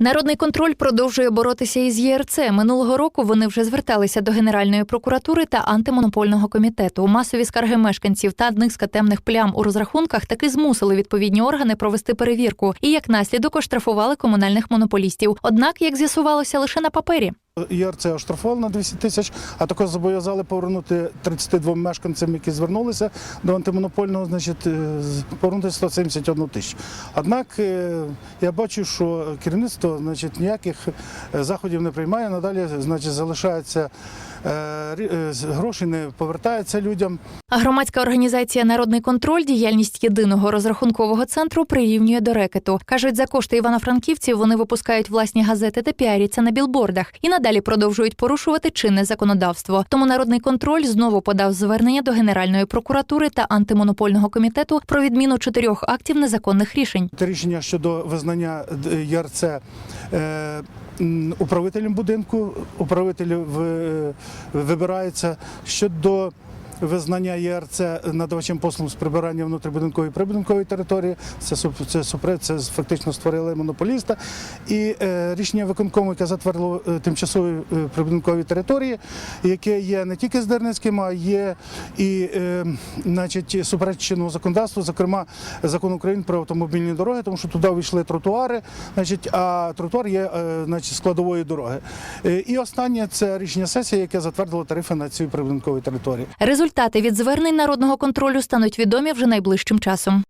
Народний контроль продовжує боротися із ЄРЦ. Минулого року вони вже зверталися до Генеральної прокуратури та антимонопольного комітету. Масові скарги мешканців та низка темних плям у розрахунках таки змусили відповідні органи провести перевірку і як наслідок оштрафували комунальних монополістів. Однак, як з'ясувалося, лише на папері. ЄРЦ оштрафували на 200 тисяч, а також зобов'язали повернути 32 мешканцям, які звернулися до антимонопольного, значить, е, повернути 171 тисячу. Однак е, я бачу, що керівництво значить, ніяких е, заходів не приймає, надалі значить, залишається гроші не повертаються людям. А громадська організація Народний контроль діяльність єдиного розрахункового центру прирівнює до рекету. кажуть, за кошти івано-франківців вони випускають власні газети та піаряться на білбордах і надалі продовжують порушувати чинне законодавство. Тому народний контроль знову подав звернення до Генеральної прокуратури та антимонопольного комітету про відміну чотирьох актів незаконних рішень. Рішення щодо визнання ЄРЦ е, управителем будинку, управитель в- вибирається щодо. Визнання ЄРЦ надавачем послуг з прибирання внутрібудинкової і прибудинкової території. Це суп- це це фактично створили монополіста. І е, рішення виконкому, яке затвердило е, тимчасові е, прибудинкові території, яке є не тільки здерницьким, а є і е, значить, суперечить чинному законодавству, зокрема закон України про автомобільні дороги, тому що туди війшли тротуари, значить, а тротуар є е, значить, складової дороги. Е, І останнє це рішення сесії, яке затвердило тарифи на цю прибудинкові території. Результати від звернень народного контролю стануть відомі вже найближчим часом.